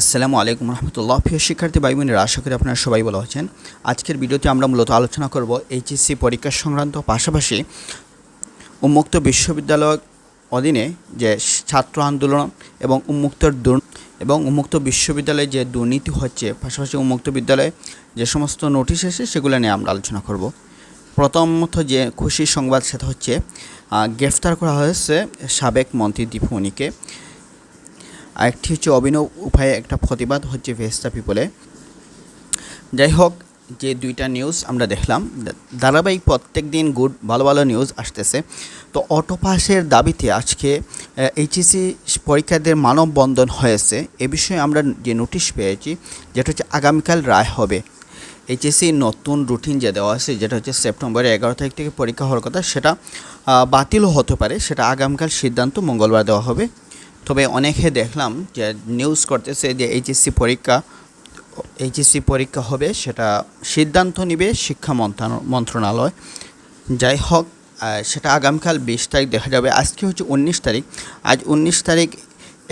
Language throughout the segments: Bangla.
আসসালামু আলাইকুম রহমতুল্লাহ। প্রিয় শিক্ষার্থী ভাই বোনেরা আশা করি আপনারা সবাই ভালো আছেন। আজকের ভিডিওতে আমরা মূলত আলোচনা করব এইচএসসি পরীক্ষা সংক্রান্ত পাশাপাশি উন্মুক্ত বিশ্ববিদ্যালয় অধীনে যে ছাত্র আন্দোলন এবং উন্মুক্ত এবং উন্মুক্ত বিশ্ববিদ্যালয়ে যে দুর্নীতি হচ্ছে, পাশাপাশি উন্মুক্ত বিদ্যালয়ে যে সমস্ত নোটিশ এসে সেগুলো নিয়ে আমরা আলোচনা করব। প্রথমত যে খুশির সংবাদ, সেটা হচ্ছে গ্রেফতার করা হয়েছে সাবেক মন্ত্রী দীপুমণিকে আরেকটি হচ্ছে অভিনব উপায়ে একটা প্রতিবাদ হচ্ছে ভেস্তা পিপলে। যাই হোক যে দুইটা নিউজ আমরা দেখলাম, ধারাবাহিক প্রত্যেক দিন গুড ভালো ভালো নিউজ আসতেছে। তো অটো পাসের দাবিতে আজকে এইচএসসি পরীক্ষার্থীদের মানববন্ধন হয়েছে। এ বিষয়ে আমরা যে নোটিশ পেয়েছি, যেটা হচ্ছে আগামীকাল রায় হবে। এইচএসসি নতুন রুটিন যে দেওয়া আছে, যেটা হচ্ছে সেপ্টেম্বরের এগারো তারিখ থেকে পরীক্ষা হওয়ার কথা, সেটা বাতিলও হতে পারে। সেটা আগামীকাল সিদ্ধান্ত মঙ্গলবার দেওয়া হবে। তবে অনেকে দেখলাম যে নিউজ করতেছে যে এইচএসসি পরীক্ষা এইচএসসি পরীক্ষা হবে সেটা সিদ্ধান্ত নেবে শিক্ষা মন্ত্রণালয়। যাই হোক সেটা আগামীকাল বিশ তারিখ দেখা যাবে। আজকে হচ্ছে উনিশ তারিখ। আজ উনিশ তারিখ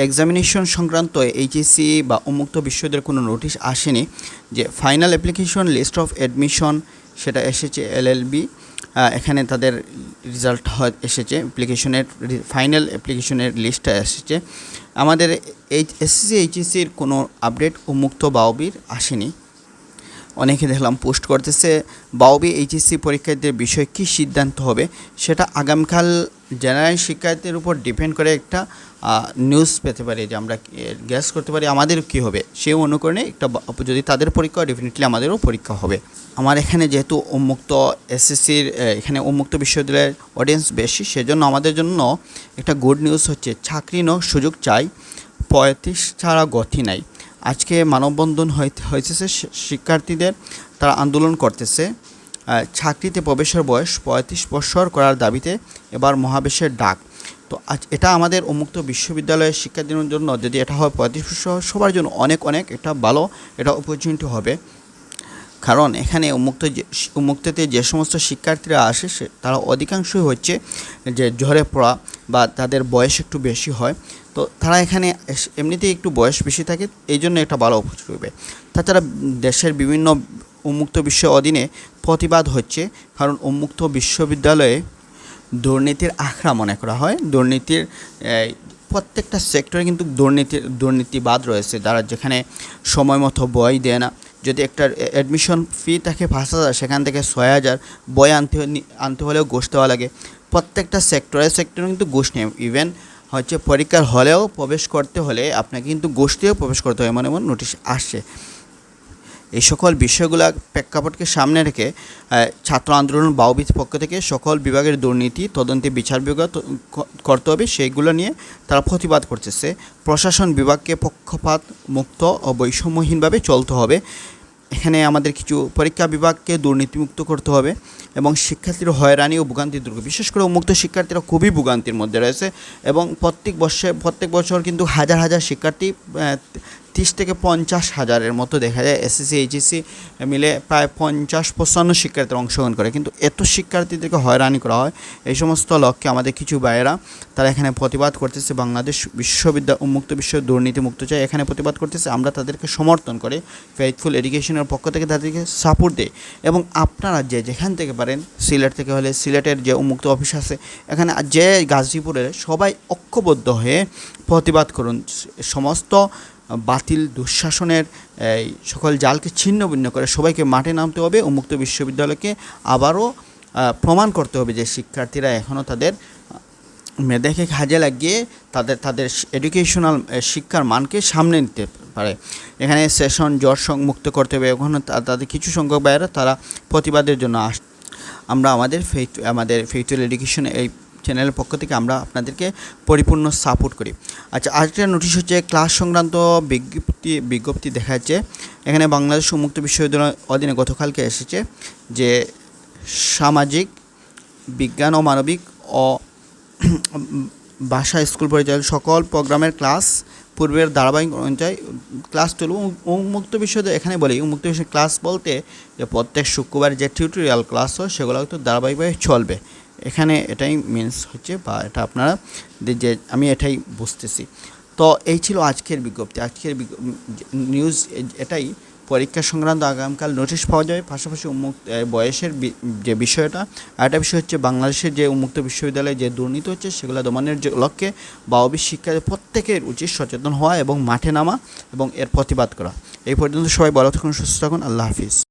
এক্সামিনেশন সংক্রান্ত এইচএসসি বা উন্মুক্ত বিশ্ববিদ্যালয়ের কোনো নোটিশ আসেনি। যে final application list of admission সেটা এসেছে এলএলবি এখানে তাদের রেজাল্ট হয়, এসেছে। অ্যাপ্লিকেশনের ফাইনাল অ্যাপ্লিকেশনের লিস্টটা এসেছে। আমাদের এইচ এসএসসি, এইচএসসির কোনো আপডেট উন্মুক্ত বাউবির আসেনি। অনেকে দেখলাম পোস্ট করতেছে, বাউবি এইচএসসি পরীক্ষার্থীদের বিষয়ে কী সিদ্ধান্ত হবে? সেটা আগামীকাল জেনারেল শিক্ষার্থীর উপর ডিপেন্ড করে একটা নিউজ পেতে পারি যে আমরা গ্যাস করতে পারি আমাদের কী হবে। সেই অনুকরণে একটা যদি তাদের পরীক্ষা ডেফিনেটলি আমাদেরও পরীক্ষা হবে। আমার এখানে যেহেতু উন্মুক্ত এসএসসির এখানে উন্মুক্ত বিশ্ববিদ্যালয়ের অডিয়েন্স বেশি, সেজন্য আমাদের জন্য একটা গুড নিউজ হচ্ছে, চাকরি ন সুযোগ চাই, পঁয়ত্রিশ ছাড়া গতি নাই। আজকে মানববন্ধন হয়েছে শিক্ষার্থীদের তারা আন্দোলন করতেছে। চাকরিতে প্রবেশের বয়স পঁয়ত্রিশ বছর করার দাবিতে এবার মহাবেশের ডাক। তো আজ এটা আমাদের উন্মুক্ত বিশ্ববিদ্যালয়ের শিক্ষার্থীদের জন্য যদি এটা হয় পঁয়ত্রিশ বছর সবার জন্য অনেক অনেক এটা ভালো, এটা অপরচুনিটি হবে। কারণ এখানে উন্মুক্ত যে উন্মুক্ততে যে সমস্ত শিক্ষার্থীরা আসে সে, তারা অধিকাংশই হচ্ছে যে ঝরে পড়া বা তাদের বয়স একটু বেশি হয়। তো তারা এখানে এমনিতেই একটু বয়স বেশি থাকে, এই জন্য একটা ভালো অপরচুনিটি হবে তাছাড়া দেশের বিভিন্ন উন্মুক্ত বিশ্ব অধীনে প্রতিবাদ হচ্ছে, কারণ উন্মুক্ত বিশ্ববিদ্যালয়ে দুর্নীতির আখড়া মনে করা হয়। দুর্নীতির প্রত্যেকটা সেক্টরে কিন্তু দুর্নীতির দুর্নীতিবাদ রয়েছে। যারা যেখানে সময় মতো বই দেয় না। যদি একটা অ্যাডমিশন ফি থাকে পাঁচ হাজার, সেখান থেকে ছয় হাজার বই আনতে আনতে হলেও ঘুষ দেওয়া লাগে। প্রত্যেকটা সেক্টরে সেক্টরে কিন্তু ঘুষ নেই। ইভেন হচ্ছে পরীক্ষার হলেও প্রবেশ করতে হলে আপনাকে কিন্তু দিয়েও প্রবেশ করতে হয় এমন এমন নোটিশ আসছে। এই সকল বিষয়গুলো প্রেক্ষাপটকে সামনে রেখে ছাত্র আন্দোলন বাউবির পক্ষ থেকে সকল বিভাগের দুর্নীতি, তদন্তে বিচার বিভাগ করতে হবে, সেইগুলো নিয়ে তারা প্রতিবাদ করতেছে। প্রশাসন বিভাগকে পক্ষপাত মুক্ত ও বৈষম্যহীনভাবে চলতে হবে। এখানে আমাদের কিছু পরীক্ষা বিভাগকে দুর্নীতিমুক্ত করতে হবে এবং শিক্ষার্থীর হয়রানি ও ভোগান্তি দূর। বিশেষ করে উন্মুক্ত শিক্ষার্থীরা খুবই ভোগান্তির মধ্যে রয়েছে এবং প্রত্যেক বর্ষে, প্রত্যেক বছর কিন্তু হাজার হাজার শিক্ষার্থী তিরিশ থেকে পঞ্চাশ হাজারের মতো দেখা যায় এসএসসি, এইচএসসি মিলে প্রায় পঞ্চাশ পঁচান্ন শিক্ষার্থীরা অংশগ্রহণ করে। কিন্তু এত শিক্ষার্থীদেরকে হয়রানি করা হয়, এই সমস্ত লক্ষ্যে আমাদের কিছু ভাইয়েরা, তারা এখানে প্রতিবাদ করতেছে। বাংলাদেশ বিশ্ববিদ্যালয় উন্মুক্ত বিশ্ব দুর্নীতিমুক্ত চাই, এখানে প্রতিবাদ করতেছে। আমরা তাদেরকে সমর্থন করে ফেথফুল এডুকেশনের পক্ষ থেকে তাদেরকে সাপোর্ট দেয় এবং আপনারা যে যেখান থেকে পারেন, সিলেট থেকে হলে সিলেটের যে উন্মুক্ত অফিস আছে, এখানে যে গাজীপুরের সবাই ঐক্যবদ্ধ হয়ে প্রতিবাদ করুন। সমস্ত বাতিল দুঃশাসনের, এই সকল জালকে ছিন্ন ভিন্ন করে সবাইকে মাঠে নামতে হবে উন্মুক্ত বিশ্ববিদ্যালয়কে আবারও প্রমাণ করতে হবে যে শিক্ষার্থীরা এখনও তাদের মেধাকে কাজে লাগিয়ে তাদের তাদের এডুকেশনাল শিক্ষার মানকে সামনে নিতে পারে। এখানে সেশন, জ্বর মুক্ত করতে হবে। ওখানে তাদের কিছু সংখ্যক বাইরে তারা প্রতিবাদের জন্য আস, আমরা আমাদের ফেইট আমাদের ফেইটুয়াল এডুকেশন এই চ্যানেলের পক্ষ থেকে আমরা আপনাদেরকে পরিপূর্ণ সাপোর্ট করি। আচ্ছা আরেকটা নোটিশ হচ্ছে ক্লাস সংক্রান্ত বিজ্ঞপ্তি বিজ্ঞপ্তি দেখা যাচ্ছে এখানে বাংলাদেশ উন্মুক্ত বিশ্ববিদ্যালয় অধীনে গতকালকে এসেছে যে সামাজিক, বিজ্ঞান ও মানবিক ও ভাষা, স্কুল পরিচালক সকল প্রোগ্রামের ক্লাস পূর্বের ধারাবাহিক অনুযায়ী ক্লাস চলবে। উন- উন্মুক্ত বিষয় এখানে বলি, উন্মুক্ত বিষয় ক্লাস বলতে যে প্রত্যেক শুক্রবার যে টিউটোরিয়াল ক্লাস হয়, সেগুলো হয়তো ধারাবাহিকভাবে চলবে। এখানে এটাই মিনস হচ্ছে বা এটা আপনারা যে- আমি এটাই বুঝতেছি। তো এই ছিল আজকের বিজ্ঞপ্তি। আজকের নিউজ এটাই। পরীক্ষা সংক্রান্ত আগামীকাল নোটিশ পাওয়া যাবে পাশাপাশি উন্মুক্ত বয়সের যে বিষয়টা, আর একটা বিষয় হচ্ছে বাংলাদেশের যে উন্মুক্ত বিশ্ববিদ্যালয়ে, যে দুর্নীতি হচ্ছে, সেগুলো দমনের যে লক্ষ্যে বা অবির শিক্ষার্থী প্রত্যেকের উচিত সচেতন হওয়া এবং মাঠে নামা এবং এর প্রতিবাদ করা। এই পর্যন্ত সবাই ভালো থাকুন, সুস্থ থাকুন। আল্লাহ হাফিজ।